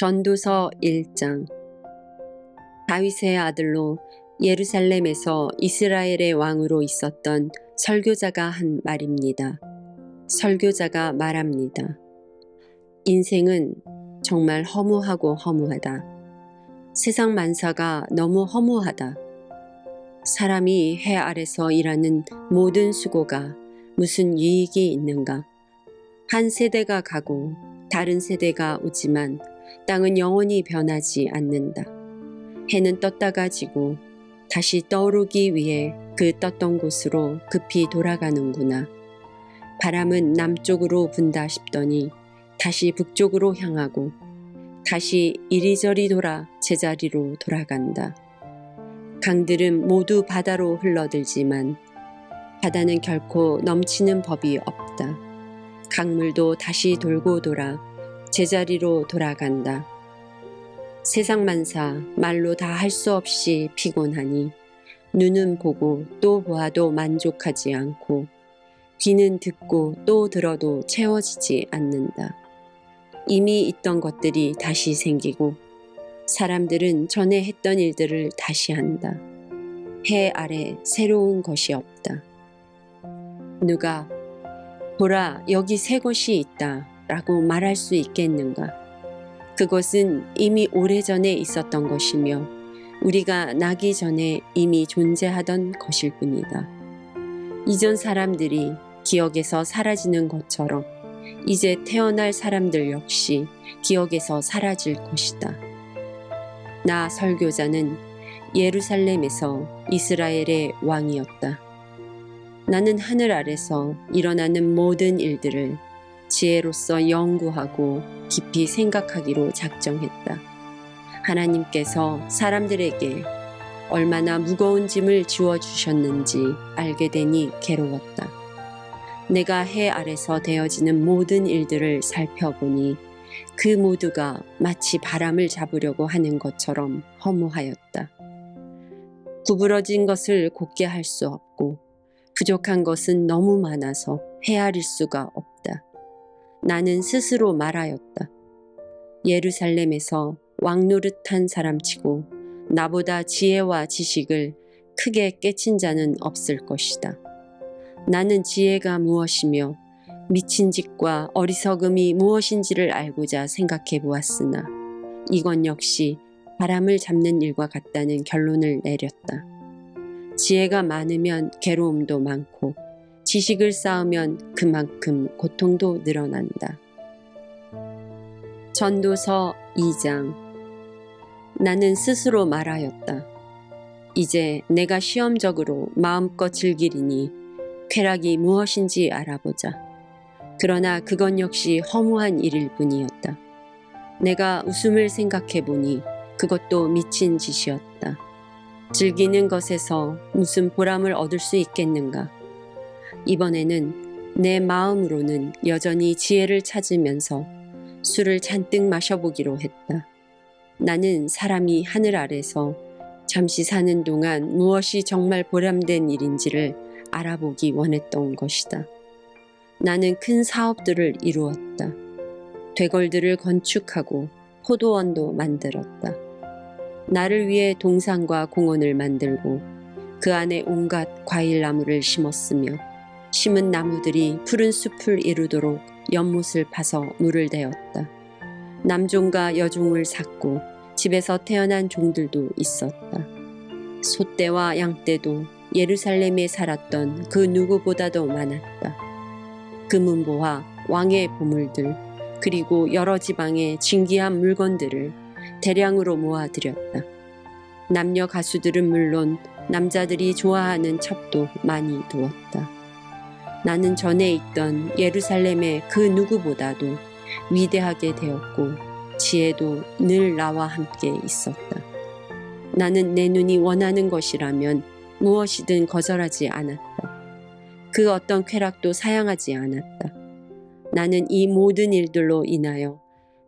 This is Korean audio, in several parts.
전도서 1장 다윗의 아들로 예루살렘에서 이스라엘의 왕으로 있었던 설교자가 한 말입니다. 설교자가 말합니다. 인생은 정말 허무하고 허무하다. 세상 만사가 너무 허무하다. 사람이 해 아래서 일하는 모든 수고가 무슨 유익이 있는가? 한 세대가 가고 다른 세대가 오지만 땅은 영원히 변하지 않는다. 해는 떴다가 지고 다시 떠오르기 위해 그 떴던 곳으로 급히 돌아가는구나. 바람은 남쪽으로 분다 싶더니 다시 북쪽으로 향하고 다시 이리저리 돌아 제자리로 돌아간다. 강들은 모두 바다로 흘러들지만 바다는 결코 넘치는 법이 없다. 강물도 다시 돌고 돌아 제자리로 돌아간다. 세상 만사 말로 다 할 수 없이 피곤하니 눈은 보고 또 보아도 만족하지 않고 귀는 듣고 또 들어도 채워지지 않는다. 이미 있던 것들이 다시 생기고 사람들은 전에 했던 일들을 다시 한다. 해 아래 새로운 것이 없다. 누가 보라 여기 새 것이 있다 라고 말할 수 있겠는가? 그것은 이미 오래전에 있었던 것이며 우리가 나기 전에 이미 존재하던 것일 뿐이다. 이전 사람들이 기억에서 사라지는 것처럼 이제 태어날 사람들 역시 기억에서 사라질 것이다. 나 설교자는 예루살렘에서 이스라엘의 왕이었다. 나는 하늘 아래서 일어나는 모든 일들을 지혜로서 연구하고 깊이 생각하기로 작정했다. 하나님께서 사람들에게 얼마나 무거운 짐을 지워주셨는지 알게 되니 괴로웠다. 내가 해 아래서 되어지는 모든 일들을 살펴보니 그 모두가 마치 바람을 잡으려고 하는 것처럼 허무하였다. 구부러진 것을 곧게 할 수 없고 부족한 것은 너무 많아서 헤아릴 수가 없다. 나는 스스로 말하였다. 예루살렘에서 왕노릇한 사람치고 나보다 지혜와 지식을 크게 깨친 자는 없을 것이다. 나는 지혜가 무엇이며 미친 짓과 어리석음이 무엇인지를 알고자 생각해 보았으나 이건 역시 바람을 잡는 일과 같다는 결론을 내렸다. 지혜가 많으면 괴로움도 많고 지식을 쌓으면 그만큼 고통도 늘어난다. 전도서 2장 나는 스스로 말하였다. 이제 내가 시험적으로 마음껏 즐기리니 쾌락이 무엇인지 알아보자. 그러나 그건 역시 허무한 일일 뿐이었다. 내가 웃음을 생각해 보니 그것도 미친 짓이었다. 즐기는 것에서 무슨 보람을 얻을 수 있겠는가? 이번에는 내 마음으로는 여전히 지혜를 찾으면서 술을 잔뜩 마셔보기로 했다. 나는 사람이 하늘 아래서 잠시 사는 동안 무엇이 정말 보람된 일인지를 알아보기 원했던 것이다. 나는 큰 사업들을 이루었다. 되걸들을 건축하고 포도원도 만들었다. 나를 위해 동산과 공원을 만들고 그 안에 온갖 과일나무를 심었으며 심은 나무들이 푸른 숲을 이루도록 연못을 파서 물을 대었다. 남종과 여종을 샀고 집에서 태어난 종들도 있었다. 소떼와 양떼도 예루살렘에 살았던 그 누구보다도 많았다. 금은보와 왕의 보물들 그리고 여러 지방의 진귀한 물건들을 대량으로 모아들였다. 남녀 가수들은 물론 남자들이 좋아하는 첩도 많이 두었다. 나는 전에 있던 예루살렘의 그 누구보다도 위대하게 되었고 지혜도 늘 나와 함께 있었다. 나는 내 눈이 원하는 것이라면 무엇이든 거절하지 않았다. 그 어떤 쾌락도 사양하지 않았다. 나는 이 모든 일들로 인하여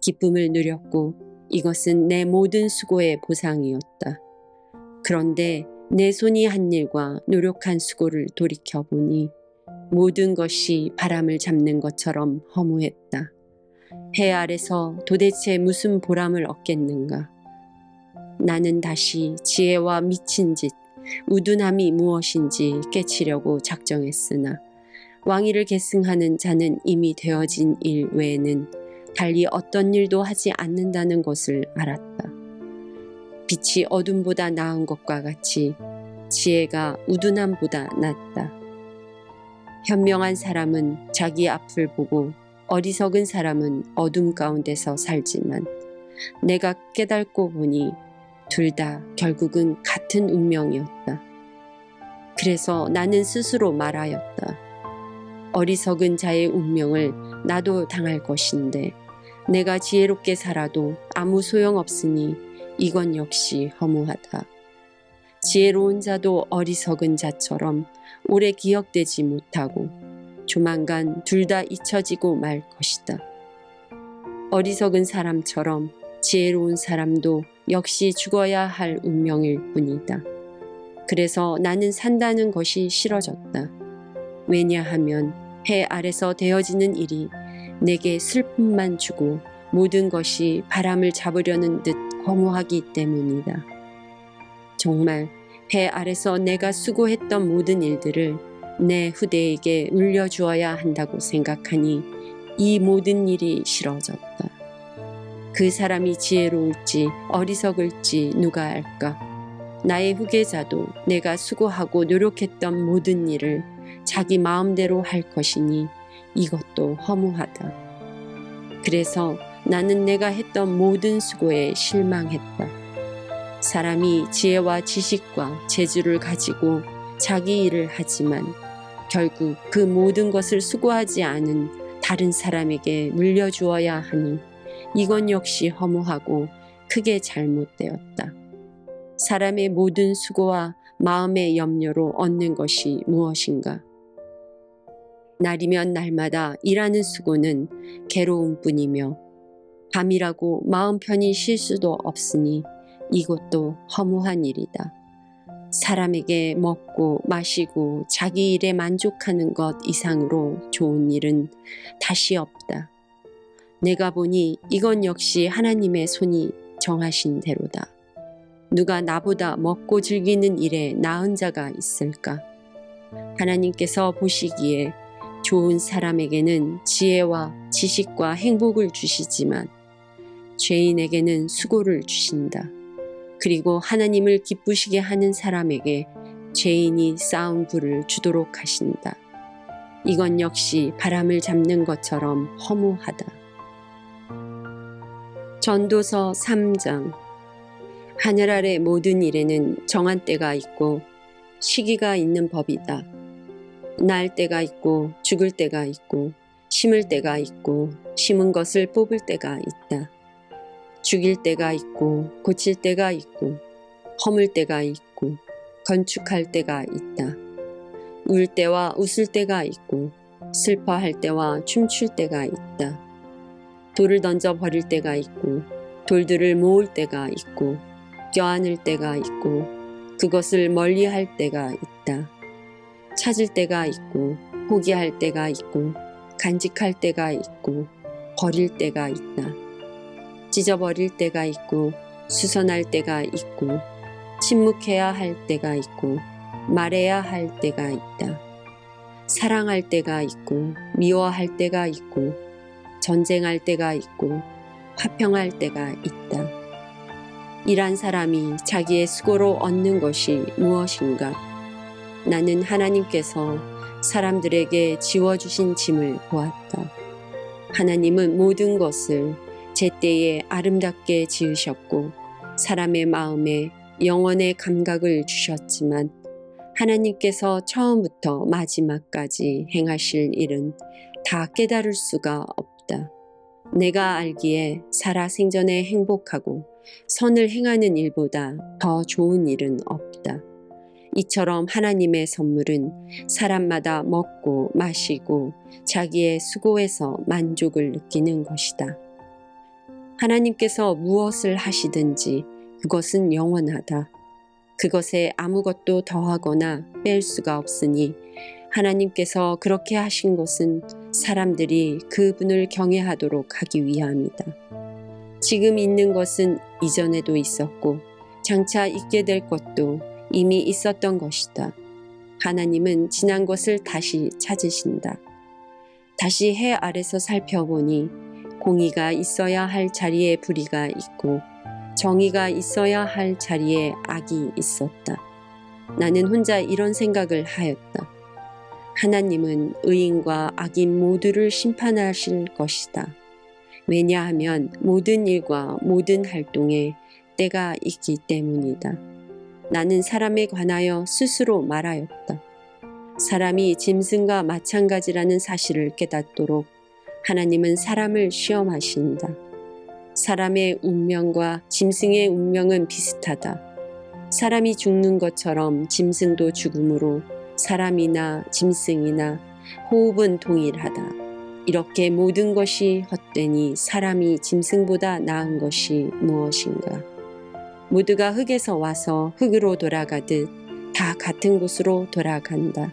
기쁨을 누렸고 이것은 내 모든 수고의 보상이었다. 그런데 내 손이 한 일과 노력한 수고를 돌이켜보니 모든 것이 바람을 잡는 것처럼 허무했다. 해 아래서 도대체 무슨 보람을 얻겠는가? 나는 다시 지혜와 미친 짓, 우둔함이 무엇인지 깨치려고 작정했으나 왕위를 계승하는 자는 이미 되어진 일 외에는 달리 어떤 일도 하지 않는다는 것을 알았다. 빛이 어둠보다 나은 것과 같이 지혜가 우둔함보다 낫다. 현명한 사람은 자기 앞을 보고 어리석은 사람은 어둠 가운데서 살지만 내가 깨닫고 보니 둘 다 결국은 같은 운명이었다. 그래서 나는 스스로 말하였다. 어리석은 자의 운명을 나도 당할 것인데 내가 지혜롭게 살아도 아무 소용 없으니 이건 역시 허무하다. 지혜로운 자도 어리석은 자처럼 오래 기억되지 못하고 조만간 둘 다 잊혀지고 말 것이다. 어리석은 사람처럼 지혜로운 사람도 역시 죽어야 할 운명일 뿐이다. 그래서 나는 산다는 것이 싫어졌다. 왜냐하면 해 아래서 되어지는 일이 내게 슬픔만 주고 모든 것이 바람을 잡으려는 듯 허무하기 때문이다. 정말 해 아래서 내가 수고했던 모든 일들을 내 후대에게 물려주어야 한다고 생각하니 이 모든 일이 싫어졌다. 그 사람이 지혜로울지 어리석을지 누가 알까? 나의 후계자도 내가 수고하고 노력했던 모든 일을 자기 마음대로 할 것이니 이것도 허무하다. 그래서 나는 내가 했던 모든 수고에 실망했다. 사람이 지혜와 지식과 재주를 가지고 자기 일을 하지만 결국 그 모든 것을 수고하지 않은 다른 사람에게 물려주어야 하니 이건 역시 허무하고 크게 잘못되었다. 사람의 모든 수고와 마음의 염려로 얻는 것이 무엇인가? 날이면 날마다 일하는 수고는 괴로움 뿐이며 밤이라고 마음 편히 쉴 수도 없으니 이것도 허무한 일이다. 사람에게 먹고 마시고 자기 일에 만족하는 것 이상으로 좋은 일은 다시 없다. 내가 보니 이건 역시 하나님의 손이 정하신 대로다. 누가 나보다 먹고 즐기는 일에 나은 자가 있을까? 하나님께서 보시기에 좋은 사람에게는 지혜와 지식과 행복을 주시지만 죄인에게는 수고를 주신다. 그리고 하나님을 기쁘시게 하는 사람에게 죄인이 쌓은 불을 주도록 하신다. 이건 역시 바람을 잡는 것처럼 허무하다. 전도서 3장 하늘 아래 모든 일에는 정한 때가 있고 시기가 있는 법이다. 날 때가 있고 죽을 때가 있고 심을 때가 있고 심은 것을 뽑을 때가 있다. 죽일 때가 있고 고칠 때가 있고 허물 때가 있고 건축할 때가 있다. 울 때와 웃을 때가 있고 슬퍼할 때와 춤출 때가 있다. 돌을 던져 버릴 때가 있고 돌들을 모을 때가 있고 껴안을 때가 있고 그것을 멀리 할 때가 있다. 찾을 때가 있고 포기할 때가 있고 간직할 때가 있고 버릴 때가 있다. 찢어버릴 때가 있고 수선할 때가 있고 침묵해야 할 때가 있고 말해야 할 때가 있다. 사랑할 때가 있고 미워할 때가 있고 전쟁할 때가 있고 화평할 때가 있다. 일한 사람이 자기의 수고로 얻는 것이 무엇인가? 나는 하나님께서 사람들에게 지워주신 짐을 보았다. 하나님은 모든 것을 제때에 아름답게 지으셨고 사람의 마음에 영원의 감각을 주셨지만 하나님께서 처음부터 마지막까지 행하실 일은 다 깨달을 수가 없다. 내가 알기에 살아 생전에 행복하고 선을 행하는 일보다 더 좋은 일은 없다. 이처럼 하나님의 선물은 사람마다 먹고 마시고 자기의 수고에서 만족을 느끼는 것이다. 하나님께서 무엇을 하시든지 그것은 영원하다. 그것에 아무것도 더하거나 뺄 수가 없으니 하나님께서 그렇게 하신 것은 사람들이 그분을 경외하도록 하기 위함이다. 지금 있는 것은 이전에도 있었고 장차 있게 될 것도 이미 있었던 것이다. 하나님은 지난 것을 다시 찾으신다. 다시 해 아래서 살펴보니 공의가 있어야 할 자리에 불의가 있고 정의가 있어야 할 자리에 악이 있었다. 나는 혼자 이런 생각을 하였다. 하나님은 의인과 악인 모두를 심판하실 것이다. 왜냐하면 모든 일과 모든 활동에 때가 있기 때문이다. 나는 사람에 관하여 스스로 말하였다. 사람이 짐승과 마찬가지라는 사실을 깨닫도록 하나님은 사람을 시험하신다. 사람의 운명과 짐승의 운명은 비슷하다. 사람이 죽는 것처럼 짐승도 죽음으로 사람이나 짐승이나 호흡은 동일하다. 이렇게 모든 것이 헛되니 사람이 짐승보다 나은 것이 무엇인가? 모두가 흙에서 와서 흙으로 돌아가듯 다 같은 곳으로 돌아간다.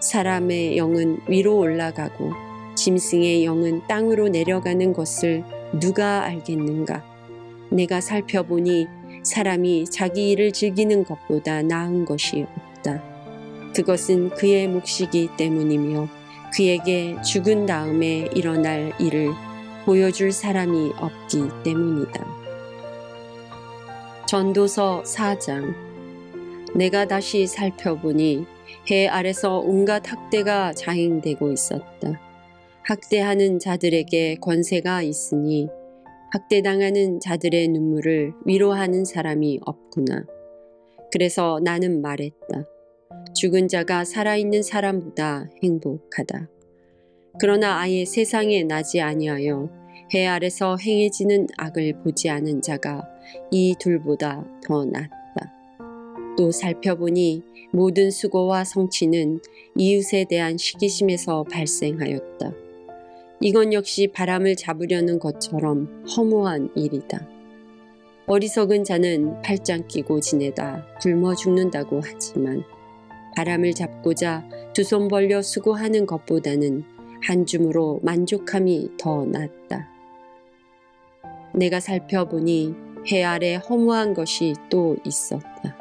사람의 영은 위로 올라가고 짐승의 영은 땅으로 내려가는 것을 누가 알겠는가? 내가 살펴보니 사람이 자기 일을 즐기는 것보다 나은 것이 없다. 그것은 그의 몫이기 때문이며 그에게 죽은 다음에 일어날 일을 보여줄 사람이 없기 때문이다. 전도서 4장 내가 다시 살펴보니 해 아래서 온갖 학대가 자행되고 있었다. 학대하는 자들에게 권세가 있으니 학대당하는 자들의 눈물을 위로하는 사람이 없구나. 그래서 나는 말했다. 죽은 자가 살아있는 사람보다 행복하다. 그러나 아예 세상에 나지 아니하여 해 아래서 행해지는 악을 보지 않은 자가 이 둘보다 더 낫다. 또 살펴보니 모든 수고와 성취는 이웃에 대한 시기심에서 발생하였다. 이건 역시 바람을 잡으려는 것처럼 허무한 일이다. 어리석은 자는 팔짱 끼고 지내다 굶어 죽는다고 하지만 바람을 잡고자 두 손 벌려 수고하는 것보다는 한 줌으로 만족함이 더 낫다. 내가 살펴보니 해 아래 허무한 것이 또 있었다.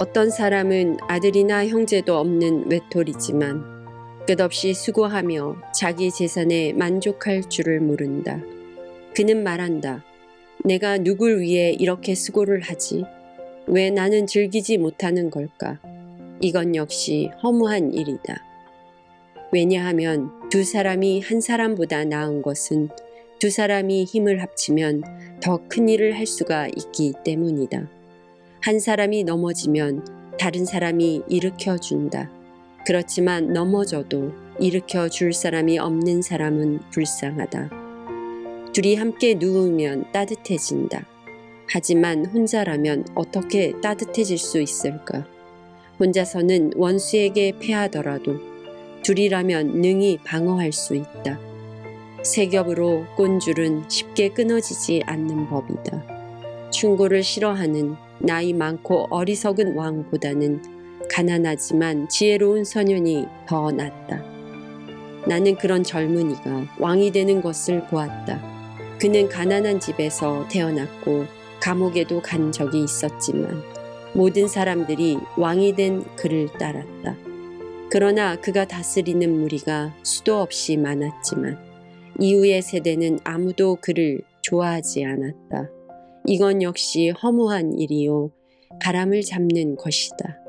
어떤 사람은 아들이나 형제도 없는 외톨이지만 끝없이 수고하며 자기 재산에 만족할 줄을 모른다. 그는 말한다. 내가 누굴 위해 이렇게 수고를 하지? 왜 나는 즐기지 못하는 걸까? 이건 역시 허무한 일이다. 왜냐하면 두 사람이 한 사람보다 나은 것은 두 사람이 힘을 합치면 더 큰 일을 할 수가 있기 때문이다. 한 사람이 넘어지면 다른 사람이 일으켜 준다. 그렇지만 넘어져도 일으켜 줄 사람이 없는 사람은 불쌍하다. 둘이 함께 누우면 따뜻해진다. 하지만 혼자라면 어떻게 따뜻해질 수 있을까? 혼자서는 원수에게 패하더라도 둘이라면 능히 방어할 수 있다. 세 겹으로 꼰 줄은 쉽게 끊어지지 않는 법이다. 충고를 싫어하는 나이 많고 어리석은 왕보다는 가난하지만 지혜로운 소년이 더 낫다. 나는 그런 젊은이가 왕이 되는 것을 보았다. 그는 가난한 집에서 태어났고 감옥에도 간 적이 있었지만 모든 사람들이 왕이 된 그를 따랐다. 그러나 그가 다스리는 무리가 수도 없이 많았지만 이후의 세대는 아무도 그를 좋아하지 않았다. 이건 역시 허무한 일이요. 바람을 잡는 것이다.